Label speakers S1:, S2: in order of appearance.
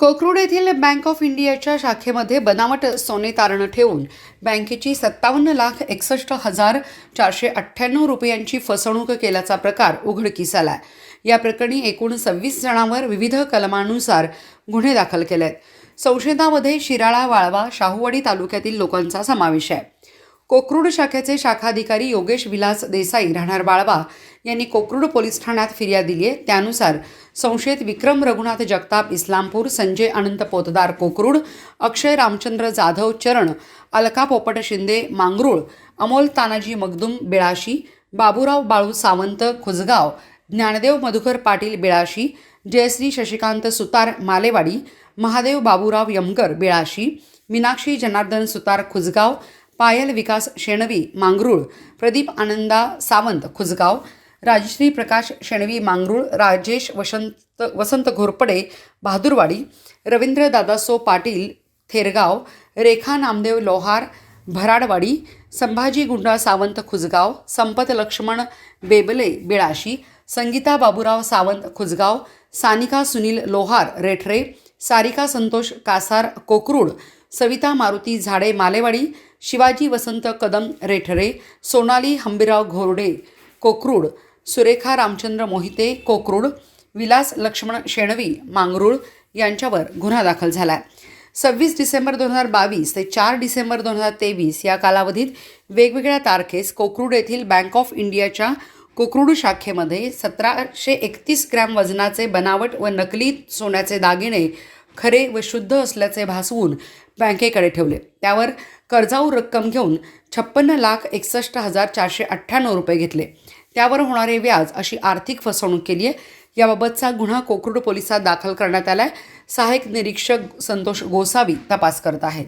S1: कोकरूड येथील bank of इंडियाच्या शाखेमध्ये बनावट सोने तारण ठेवून बँकेची सत्तावन्न लाख एकसष्ट हजार चारशे अठ्ठ्याण्णव रुपयांची फसवणूक केल्याचा प्रकार उघडकीस आला या प्रकरणी एकूण सव्वीस जणांवर विविध कलमानुसार गुन्हे दाखल केले आहेत संशयितामध्ये शिराळा वाळवा शाहूवाडी तालुक्यातील लोकांचा समावेश आहे. कोकरूड शाखेचे शाखाधिकारी योगेश विलास देसाई राहणार बाळवा यांनी कोकरूड पोलीस ठाण्यात फिर्याद दिली आहे. त्यानुसार संशयित विक्रम रघुनाथ जगताप इस्लामपूर संजय अनंत पोतदार कोकरूड अक्षय रामचंद्र जाधव चरण अलका पोपट शिंदे मांगरूळ अमोल तानाजी मगदुम बेळाशी बाबूराव बाळू सावंत खुजगाव ज्ञानदेव मधुकर पाटील बेळाशी जयश्री शशिकांत सुतार मालेवाडी महादेव बाबूराव यमकर बेळाशी मीनाक्षी जनार्दन सुतार खुजगाव पायल विकास शेणवी मांगरूळ प्रदीप आनंदा सावंत खुजगाव राजश्री प्रकाश शेणवी मांगरूळ राजेश वसंत वसंत घोरपडे बहादूरवाडी रवींद्र दादासो पाटील थेरगाव रेखा नामदेव लोहार भराडवाडी संभाजी गुंडा सावंत खुजगाव संपत लक्ष्मण बेबले बिळाशी संगीता बाबूराव सावंत खुजगाव सानिका सुनील लोहार रेठरे सारिका संतोष कासार कोकरूड सविता मारुती झाडे मालेवाडी शिवाजी वसंत कदम रेठरे सोनाली हंबीराव घोरडे कोकरूड सुरेखा रामचंद्र मोहिते कोकरूड विलास लक्ष्मण शेणवी मांगरूळ यांच्यावर गुन्हा दाखल झाला आहे सव्वीस डिसेंबर दोन हजार बावीस ते चार डिसेंबर दोन हजार तेवीस या कालावधीत वेगवेगळ्या तारखेस कोकरूड येथील बँक ऑफ इंडियाच्या कोकरूड शाखेमध्ये सतराशे एकतीस ग्रॅम वजनाचे बनावट व नकली सोन्याचे दागिने खरे व शुद्ध असल्याचे भासवून बँकेकडे ठेवले. त्यावर कर्जाऊ रक्कम घेऊन छप्पन्न लाख एकसष्ट हजार चारशे अठ्ठ्याण्णव रुपये घेतले. त्यावर होणारे व्याज अशी आर्थिक फसवणूक केली आहे याबाबतचा गुन्हा कोकरूड पोलिसात दाखल करण्यात आलाय. सहाय्यक निरीक्षक संतोष गोसावी तपास करत आहेत.